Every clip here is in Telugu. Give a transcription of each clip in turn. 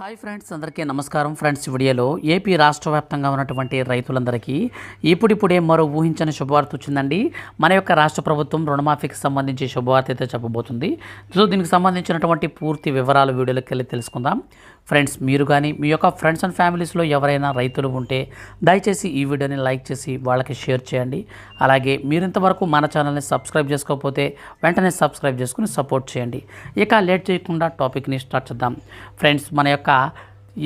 హాయ్ ఫ్రెండ్స్ అందరికీ నమస్కారం. ఫ్రెండ్స్ వీడియోలో ఏపీ రాష్ట్ర వ్యాప్తంగా ఉన్నటువంటి రైతులందరికీ ఇప్పుడిప్పుడే మరో ఊహించని శుభవార్త వచ్చిందండి. మన యొక్క రాష్ట్ర ప్రభుత్వం రుణమాఫీకి సంబంధించి శుభవార్త అయితే చెప్పబోతుంది. సో దీనికి సంబంధించినటువంటి పూర్తి వివరాలు వీడియోలోకి వెళ్ళి తెలుసుకుందాం. ఫ్రెండ్స్ మీరు కానీ మీ యొక్క ఫ్రెండ్స్ అండ్ ఫ్యామిలీస్లో ఎవరైనా రైతులు ఉంటే దయచేసి ఈ వీడియోని లైక్ చేసి వాళ్ళకి షేర్ చేయండి. అలాగే మీరు ఇంతవరకు మన ఛానల్ని సబ్స్క్రైబ్ చేసుకోకపోతే వెంటనే సబ్స్క్రైబ్ చేసుకుని సపోర్ట్ చేయండి. ఇక లేట్ చేయకుండా టాపిక్ని స్టార్ట్ చేద్దాం. ఫ్రెండ్స్ మన యొక్క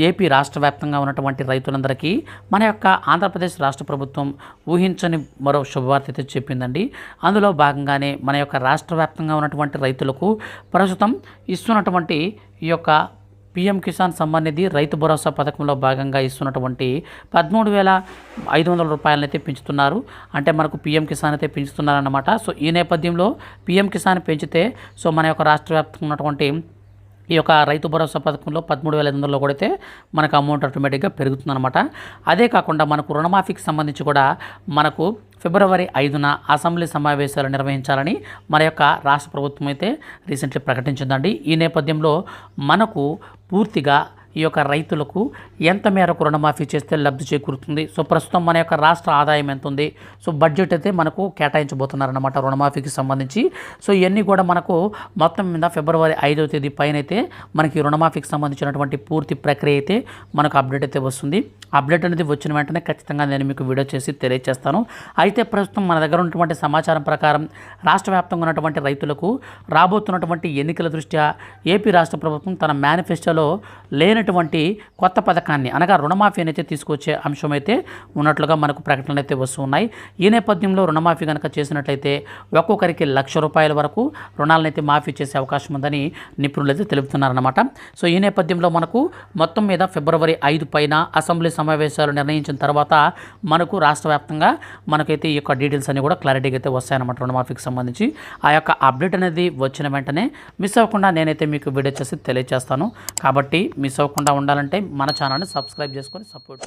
ఏపీ రాష్ట్ర వ్యాప్తంగా ఉన్నటువంటి రైతులందరికీ మన యొక్క ఆంధ్రప్రదేశ్ రాష్ట్ర ప్రభుత్వం ఊహించని మరో శుభవార్త అయితే చెప్పిందండి. అందులో భాగంగానే మన యొక్క రాష్ట్ర వ్యాప్తంగా ఉన్నటువంటి రైతులకు ప్రస్తుతం ఇస్తున్నటువంటి ఈ యొక్క పిఎం కిసాన్ సమ్మాన్ నిధి రైతు భరోసా పథకంలో భాగంగా ఇస్తున్నటువంటి పదమూడు వేల ఐదు వందల రూపాయలనైతే పెంచుతున్నారు. అంటే మనకు పిఎం కిసాన్ అయితే పెంచుతున్నారన్నమాట. సో ఈ నేపథ్యంలో పిఎం కిసాన్ పెంచితే సో మన యొక్క రాష్ట్ర వ్యాప్తంగా ఉన్నటువంటి ఈ యొక్క రైతు భరోసా పథకంలో పదమూడు వేల ఐదు వందలలో కొడితే మనకు అమౌంట్ ఆటోమేటిక్గా పెరుగుతుందన్నమాట. అదే కాకుండా మనకు రుణమాఫీకి సంబంధించి కూడా మనకు ఫిబ్రవరి ఐదున అసెంబ్లీ సమావేశాలు నిర్వహించాలని మన యొక్క రాష్ట్ర ప్రభుత్వం అయితే రీసెంట్లీ ప్రకటించిందండి. ఈ నేపథ్యంలో మనకు పూర్తిగా ఈ యొక్క రైతులకు ఎంత మేరకు రుణమాఫీ చేస్తే లబ్ధి చేకూరుతుంది? సో ప్రస్తుతం మన యొక్క రాష్ట్ర ఆదాయం ఎంత ఉంది సో బడ్జెట్ అయితే మనకు కేటాయించబోతున్నారన్నమాట రుణమాఫీకి సంబంధించి. సో ఇవన్నీ కూడా మనకు మొత్తం మీద ఫిబ్రవరి ఐదవ తేదీ పైన అయితే మనకి రుణమాఫీకి సంబంధించినటువంటి పూర్తి ప్రక్రియ అయితే మనకు అప్డేట్ అయితే వస్తుంది. అప్డేట్ అనేది వచ్చిన వెంటనే ఖచ్చితంగా నేను మీకు వీడియో చేసి తెలియజేస్తాను అయితే ప్రస్తుతం మన దగ్గర ఉన్నటువంటి సమాచారం ప్రకారం రాష్ట్ర వ్యాప్తంగా ఉన్నటువంటి రైతులకు రాబోతున్నటువంటి ఎన్నికల దృష్ట్యా ఏపీ రాష్ట్ర ప్రభుత్వం తన మేనిఫెస్టోలో లేనటువంటి కొత్త పథకాన్ని అనగా రుణమాఫీ అయితే తీసుకొచ్చే అంశం అయితే ఉన్నట్లుగా మనకు ప్రకటనలు అయితే వస్తున్నాయి ఈ నేపథ్యంలో రుణమాఫీ కనుక చేసినట్లయితే ఒక్కొక్కరికి లక్ష రూపాయల వరకు రుణాలను అయితే మాఫీ చేసే అవకాశం ఉందని నిపుణులు అయితే తెలుపుతున్నారన్నమాట. సో ఈ నేపథ్యంలో మనకు మొత్తం మీద ఫిబ్రవరి ఐదు పైన అసెంబ్లీ సమావేశాలు నిర్ణయించిన తర్వాత మనకు రాష్ట్ర వ్యాప్తంగా మనకైతే ఈ యొక్క డీటెయిల్స్ అన్ని కూడా క్లారిటీగా అయితే వస్తాయన్నమాట రుణమాఫీకి సంబంధించి. ఆ యొక్క అప్డేట్ అనేది వచ్చిన వెంటనే మిస్ అవ్వకుండా నేనైతే మీకు వీడియో చేసి తెలియజేస్తాను కాబట్టి మిస్ అవ్వకుండా ఉండాలంటే మన ఛానల్ని సబ్స్క్రైబ్ చేసుకొని సపోర్ట్